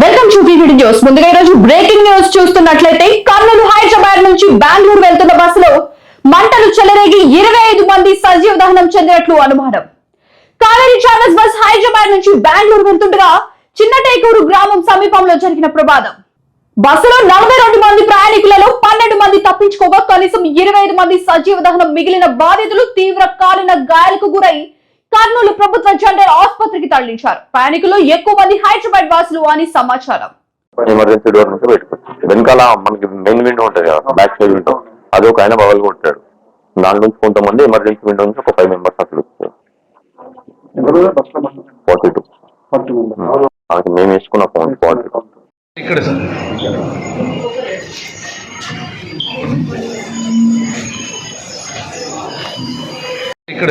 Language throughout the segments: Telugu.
వెల్కమ్ టు వీడియో న్యూస్ ముందుగా ఈరోజు బ్రేకింగ్ న్యూస్ చూస్తున్నట్లయితే కర్నూలు హైదరాబాద్ నుంచి బెంగళూరు వెళ్తున్న బస్సులో మంటలు చెలరేగి ఇరవై ఐదు మంది సజీవ దహనం చెందినట్లు అనుమానం. కావేరీ ట్రావెల్స్ బస్ హైదరాబాద్ నుంచి బెంగళూరు వెళ్తుండగా చిన్నటేకూరు గ్రామం సమీపంలో జరిగిన ప్రమాదం. బస్సులో నలభై రెండు మంది ప్రయాణికులలో పన్నెండు మంది తప్పించుకోగా కనీసం ఇరవై ఐదు మంది సజీవ దహనం మిగిలిన బాధితులు తీవ్ర కాలిన గాయాలకు గురై కర్నూలు ప్రభుత్వ జనరల్ ఆసుపత్రికి తరలించారు. ప్రయాణికులు ఎక్కువ మంది హైదరాబాద్ వాసులు అని సమాచారం. ఎమర్జెన్సీ డోర్ నుంచి పెట్టుకోవచ్చు వెనకాల మనకి మెయిన్ విండో ఉంటుంది కదా బ్యాక్ సైడ్ విండో. అది ఒక ఆయన బవల్ కొట్టాడు. దాని నుంచి కొంతమంది ఎమర్జెన్సీ విండో నుంచి ఒక ఫైవ్ మెంబర్స్ అసలు? Forty two. అది మేము వేసుకున్న ఫోన్ ఫార్టీ టూ. ఇక్కడ సార్. ఇక్కడ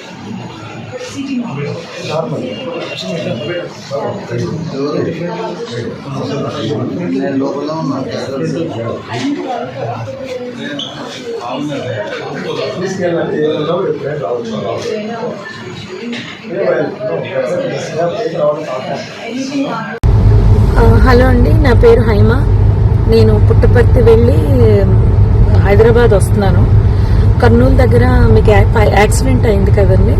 నేను లోపల ఉన్నా హలో అండి నా పేరు హైమ. నేను పుట్టపర్తి వెళ్ళి హైదరాబాద్ వస్తున్నాను. కర్నూలు దగ్గర మీకు యాక్సిడెంట్ అయింది కదండి.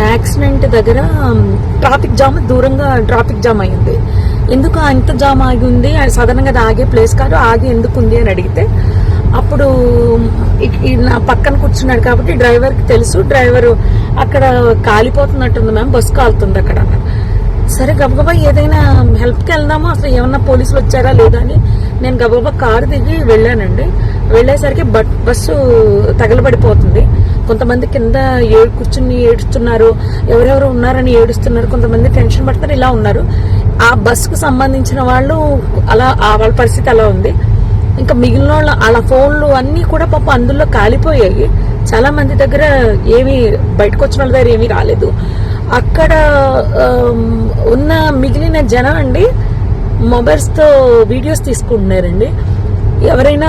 యాక్సిడెంట్ దగ్గర ట్రాఫిక్ జామ్ దూరంగా ట్రాఫిక్ జామ్ అయింది ఎందుకు అంత జామ్ ఆగి ఉంది? సాధారణంగా అది ఆగే ప్లేస్ కాదు ఆగి ఎందుకు ఉంది అని అడిగితే అప్పుడు ఇక్- ఈ నా పక్కన కూర్చున్నాడు కాబట్టి డ్రైవర్కి తెలుసు డ్రైవర్ అక్కడ కాలిపోతున్నట్టుంది మ్యామ్ బస్సు కాలుతుంది అక్కడ. సరే గబగబా ఏదైనా హెల్ప్కి వెళ్దామా? అసలు ఏమన్నా పోలీసులు వచ్చారా లేదా అని నేను గబగబా కారు దిగి వెళ్ళానండి. వెళ్ళేసరికి బట్ బస్సు తగలబడిపోతుంది. కొంతమంది కింద ఏడు కూర్చుని ఏడుస్తున్నారు. ఎవరెవరు ఉన్నారని ఏడుస్తున్నారు. కొంతమంది టెన్షన్ పడుతున్నారు ఇలా ఉన్నారు. ఆ బస్సుకు సంబంధించిన వాళ్ళు అలా ఆ వాళ్ళ పరిస్థితి అలా ఉంది. ఇంకా మిగిలిన వాళ్ళ వాళ్ళ ఫోన్లు అన్నీ కూడా పాప అందులో కాలిపోయాయి. చాలా మంది దగ్గర ఏమీ బయటకు వచ్చిన వాళ్ళ దగ్గర ఏమీ రాలేదు. అక్కడ ఉన్న మిగిలిన జనం అండి మొబైల్స్తో వీడియోస్ తీసుకుంటున్నారండి. ఎవరైనా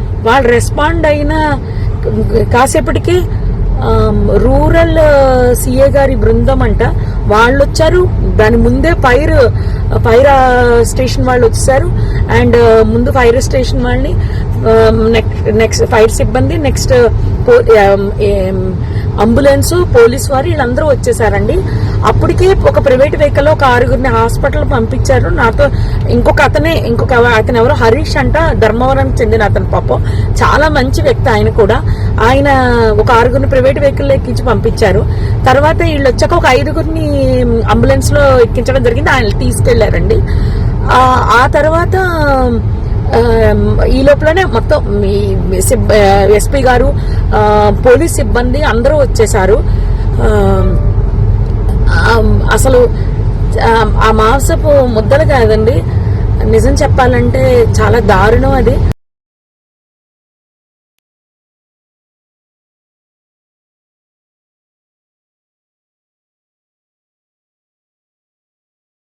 వాళ్ళు రెస్పాండ్ అయిన కాసేపటికి రూరల్ సిఏ గారి బృందం అంట వాళ్ళు వచ్చారు దాని ముందే ఫైర్ ఫైర్ స్టేషన్ వాళ్ళు వచ్చారు అండ్ ముందు ఫైర్ స్టేషన్ వాళ్ళని నెక్స్ట్ ఫైర్ సిబ్బంది నెక్స్ట్ అంబులెన్స్ పోలీస్ వారు వీళ్ళందరూ వచ్చేసారండి. అప్పటికే ఒక ప్రైవేట్ వెహికల్ ఒక ఆరుగురిని హాస్పిటల్ పంపించారు. నాతో ఇంకొక అతనే ఇంకొక అతను ఎవరో? హరీష్ అంట ధర్మవరం చెందిన అతను పాపం. చాలా మంచి వ్యక్తి ఆయన కూడా. ఆయన ఒక ఆరుగురిని ప్రైవేట్ వెహికల్ ఎక్కించి పంపించారు. తర్వాత వీళ్ళు వచ్చాక ఒక ఐదుగురిని అంబులెన్స్లో ఎక్కించడం జరిగింది. ఆయన తీసుకెళ్ళారండి. ఆ తర్వాత ఈ లోపలనే మొత్తం ఎస్పీ గారు పోలీస్ సిబ్బంది అందరూ వచ్చేసారు. ఆ, అసలు ఆ- మాంసపు ముద్దలు కాదండి. నిజం చెప్పాలంటే చాలా దారుణం అది.